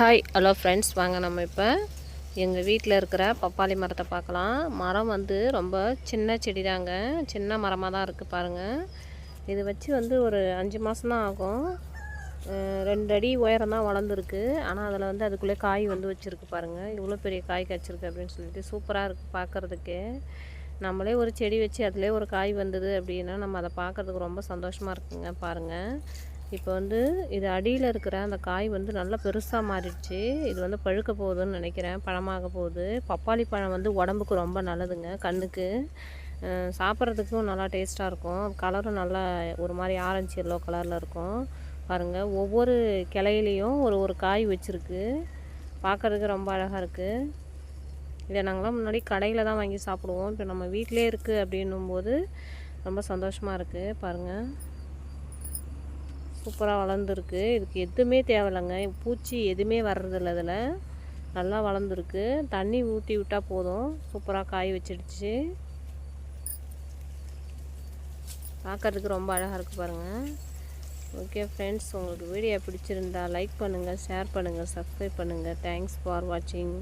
Hi hello friends வாங்க நம்ம இப்போ எங்கள் வீட்டில் இருக்கிற பப்பாளி மரத்தை பார்க்கலாம். மரம் வந்து ரொம்ப சின்ன செடி தாங்க சின்ன மரமாக தான் இருக்குது பாருங்கள் இது வச்சு வந்து ஒரு அஞ்சு மாதம் தான் ஆகும் ரெண்டு அடி உயரம் தான் வளர்ந்துருக்கு. ஆனால் அதில் வந்து அதுக்குள்ளே காய் வந்து வச்சுருக்கு பாருங்கள் இவ்வளோ பெரிய காய் காய்ச்சிருக்கு அப்படின்னு சொல்லிட்டு சூப்பராக இருக்குது பார்க்குறதுக்கு. நம்மளே ஒரு செடி வச்சு அதிலே ஒரு காய் வந்தது அப்படின்னா நம்ம அதை பார்க்குறதுக்கு ரொம்ப சந்தோஷமாக இருக்குங்க பாருங்கள் இப்போ வந்து இது அடியில் இருக்கிற அந்த காய் வந்து நல்லா பெருசாக மாறிடுச்சு. இது வந்து பழுக்க போகுதுன்னு நினைக்கிறேன். பழமாக போகுது. பப்பாளி பழம் வந்து உடம்புக்கு ரொம்ப நல்லதுங்க கண்ணுக்கு. சாப்பிட்றதுக்கும் நல்லா டேஸ்ட்டாக இருக்கும். கலரும் நல்லா ஒரு மாதிரி ஆரஞ்சு எல்லோ கலரில் இருக்கும். பாருங்கள் ஒவ்வொரு கிளையிலையும் ஒரு ஒரு காய் வச்சுருக்கு. பார்க்குறதுக்கு ரொம்ப அழகாக இருக்குது இதை நாங்களாம் முன்னாடி கடையில் தான் வாங்கி சாப்பிடுவோம். இப்போ நம்ம வீட்டிலே இருக்குது அப்படின்னும் போது ரொம்ப சந்தோஷமாக இருக்குது பாருங்கள் சூப்பராக வளர்ந்துருக்கு. இதுக்கு எதுவுமே தேவையில்லைங்க. பூச்சி எதுவுமே வர்றதில்ல இதில். நல்லா வளர்ந்துருக்கு. தண்ணி ஊற்றி விட்டால் போதும். சூப்பராக காய் வச்சிடுச்சு. பார்க்கறதுக்கு ரொம்ப அழகாக இருக்குது பாருங்கள் ஓகே ஃப்ரெண்ட்ஸ் உங்களுக்கு வீடியோ பிடிச்சிருந்தா லைக் பண்ணுங்கள் ஷேர் பண்ணுங்கள் சப்ஸ்கிரைப் பண்ணுங்கள் தேங்க்ஸ் ஃபார் வாட்சிங்